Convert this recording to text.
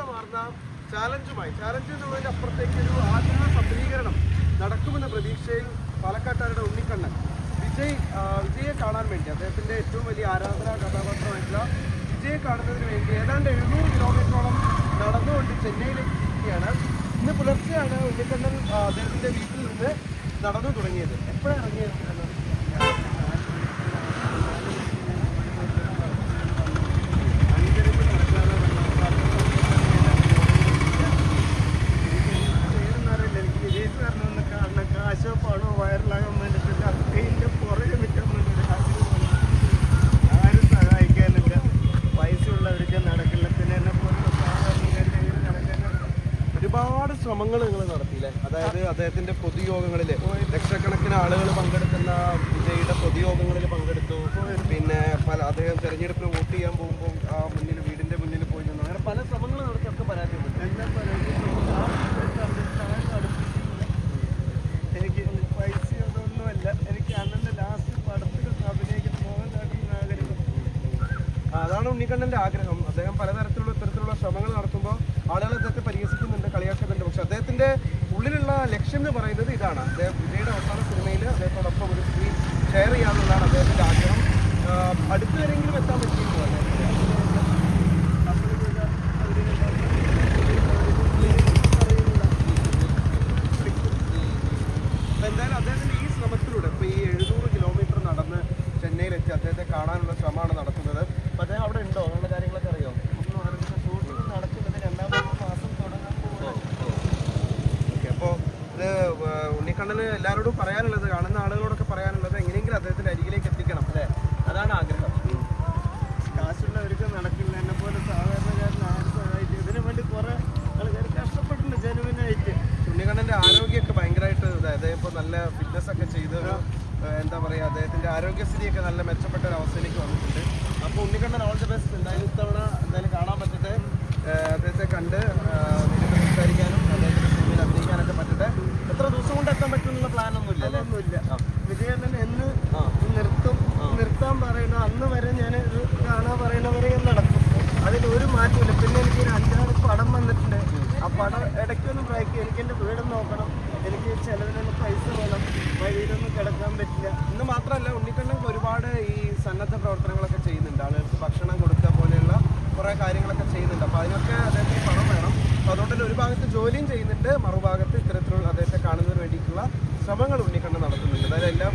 വ്യത്യസ്തമാർന്ന ചാലഞ്ചുമായി. Challenge എന്നുള്ളതിന്റെ അപ്പുറത്തേക്ക് ഒരു ആഗ്രഹ സഫലീകരണം നടക്കുമെന്ന പ്രതീക്ഷയിൽ പാലക്കാട്ടുകാരുടെ ഉണ്ണിക്കണ്ണൻ. വിജയ് വിജയെ കാണാൻ വേണ്ടി അദ്ദേഹത്തിന്റെ ഏറ്റവും വലിയ ആരാധനാ കഥാപാത്രമായിട്ടുള്ള വിജയെ കാണുന്നതിന് വേണ്ടി ഏതാണ്ട് എഴുന്നൂറ് കിലോമീറ്ററോളം നടന്നുകൊണ്ട് ചെന്നൈയിലേക്ക് എത്തിയിരിക്കുകയാണ് ഇന്ന് പുലർച്ചെയാണ് ഉണ്ണിക്കണ്ണൻ അദ്ദേഹത്തിന്റെ വീട്ടിൽ നിന്ന് നടന്നു തുടങ്ങിയത്. എപ്പോഴാണ് ഇറങ്ങിയത് ഉണ്ണിക്കണ്ണൻ? എനിക്ക് വിജയ് സാറിനെ ഒന്ന് കാണണം കാശോ പണോ വൈറലാകാൻ വേണ്ടിയിട്ട് അതിന്റെ പുറകെ നിൽക്കാൻ വേണ്ടി ആരും സഹായിക്കാനില്ല പൈസ ഉള്ളവർക്ക് നടക്കില്ല പിന്നെ എന്നെ പോലുള്ള സാധാരണക്കാരുടെ നടക്കാനാണ് ഒരുപാട് ശ്രമങ്ങൾ നിങ്ങൾ നടത്തിയില്ലേ? അതായത് അദ്ദേഹത്തിന്റെ പൊതുയോഗങ്ങളിൽ ലക്ഷക്കണക്കിന് ആളുകൾ പങ്കെടുക്കുന്ന വിജയുടെ പൊതുയോഗങ്ങളിൽ പങ്കെടുത്തു. പിന്നെ പല അദ്ദേഹം തെരഞ്ഞെടുപ്പിന് വോട്ട് ചെയ്യാൻ പോകുമ്പോൾ ആ മുന്നിൽ വീടിന്റെ മുന്നിൽ പോയി നിന്നു. അങ്ങനെ പല ശ്രമങ്ങൾ നടത്തിയൊക്കെ പരാജയപ്പെട്ടു. എനിക്ക് പൈസ ഒന്നുമല്ല. എനിക്ക് അന്നത്തെ ലാസ്റ്റ് പടത്തിൽ അഭിനയിക്കുന്ന മോഹൻലാലിന് ആഗ്രഹം അതാണ് ഉണ്ണിക്കണ്ണന്റെ ആഗ്രഹം. അദ്ദേഹം പലതരത്തിലുള്ള ഇത്തരത്തിലുള്ള ശ്രമങ്ങൾ നടത്തുമ്പോൾ ആളുകൾ അദ്ദേഹത്തെ പരിഹസിക്കുന്നുണ്ട് കളിയാക്കുന്നുണ്ട്. പക്ഷെ അദ്ദേഹത്തിന്റെ ഉള്ളിലുള്ള ലക്ഷ്യം എന്ന് പറയുന്നത് ഇതാണ്. അദ്ദേഹം വിജയുടെ അവസാന സിനിമയിൽ അദ്ദേഹത്തോടൊപ്പം ഒരു സ്ക്രീൻ ഷെയർ ചെയ്യാന്നുള്ളതാണ് അദ്ദേഹത്തിന്റെ ആഗ്രഹം. അടുത്ത് വരെങ്കിലും എത്താൻ പറ്റിയിരുന്നു എന്തായാലും ഈ ശ്രമത്തിലൂടെ ഇപ്പൊ ഈ എഴുന്നൂറ് കിലോമീറ്റർ നടന്ന് ചെന്നൈയിലെത്തി അദ്ദേഹത്തെ കാണാനുള്ള ശ്രമമാണ് നടത്തുന്നത്. അദ്ദേഹം അവിടെ ഉണ്ടോ? അങ്ങനെയുള്ള കാര്യങ്ങളൊക്കെ അറിയോ? ഉണ്ണിക്കണ്ണന് എല്ലാവരോടും പറയാനുള്ളത് കാണുന്ന ആളുകളോടൊക്കെ പറയാനുള്ളത് എങ്ങനെയെങ്കിലും അദ്ദേഹത്തിന്റെ അരികിലേക്ക് എത്തിക്കണം അല്ലേ? അതാണ് ആഗ്രഹം. കാശുള്ളവർക്ക് നടക്കില്ല. എന്നെ പോലെ സാധാരണക്കാരൻ ആരും ഇതിനു വേണ്ടി കുറെ ആൾക്കാർ കഷ്ടപ്പെട്ടിട്ടുണ്ട് ജനുവിനായിട്ട് ഉണ്ണിക്കണ്ണന്റെ ആരോഗ്യമൊക്കെ ഭയങ്കരമായിട്ട് അതായത് ഇപ്പോൾ നല്ല ഫിറ്റ്നസ് ഒക്കെ ചെയ്ത് എന്താ പറയുക അദ്ദേഹത്തിന്റെ ആരോഗ്യസ്ഥിതിയൊക്കെ നല്ല മെച്ചപ്പെട്ട ഒരു അവസ്ഥയിലേക്ക് വന്നിട്ടുണ്ട്. അപ്പോൾ ഉണ്ണിക്കണ്ണൻ ഓൾ ദി ബെസ്റ്റ് എന്തായാലും അല്ലേ വിജയണ്ണൻ എന്ന് നിർത്തും. നിർത്താൻ പറയുന്ന അന്ന് വരെ ഞാൻ ഇത് കാണാൻ പറയുന്നവരെ ഞാൻ നടക്കും അതിലൊരു മാറ്റമില്ല പിന്നെ എനിക്ക് ഒരു അഞ്ചാറ് പടം വന്നിട്ടുണ്ട്. ആ പടം ഇടയ്ക്കൊന്നും ബ്രേക്ക് എനിക്ക് എന്റെ വീട് നോക്കണം. എനിക്ക് ചിലവിനൊന്ന് പൈസ വേണം. വഴിയിലൊന്നും കിടക്കാൻ പറ്റില്ല. ഇന്ന് മാത്രമല്ല ഉണ്ണിക്കണ്ണൻ ഒരുപാട് ഈ സന്നദ്ധ പ്രവർത്തനങ്ങളൊക്കെ ചെയ്യുന്നുണ്ട്. ആളുകൾക്ക് ഭക്ഷണം കൊടുക്കുക പോലെയുള്ള കുറേ കാര്യങ്ങളൊക്കെ ചെയ്യുന്നുണ്ട്. അപ്പോൾ അതിനൊക്കെ അദ്ദേഹത്തിന് പണം വേണം. അപ്പോൾ അതുകൊണ്ട് തന്നെ ഒരു ഭാഗത്ത് ജോലിയും ചെയ്യുന്നുണ്ട്. മറുഭാഗത്ത് ഇത്തരത്തിലുള്ള അദ്ദേഹത്തെ കാണുന്നതിന് വേണ്ടിയിട്ടുള്ള ശ്രമങ്ങൾ ഉണ്ണിക്കണ്ണൻ നടത്തുന്നുണ്ട്. അതായത് എല്ലാം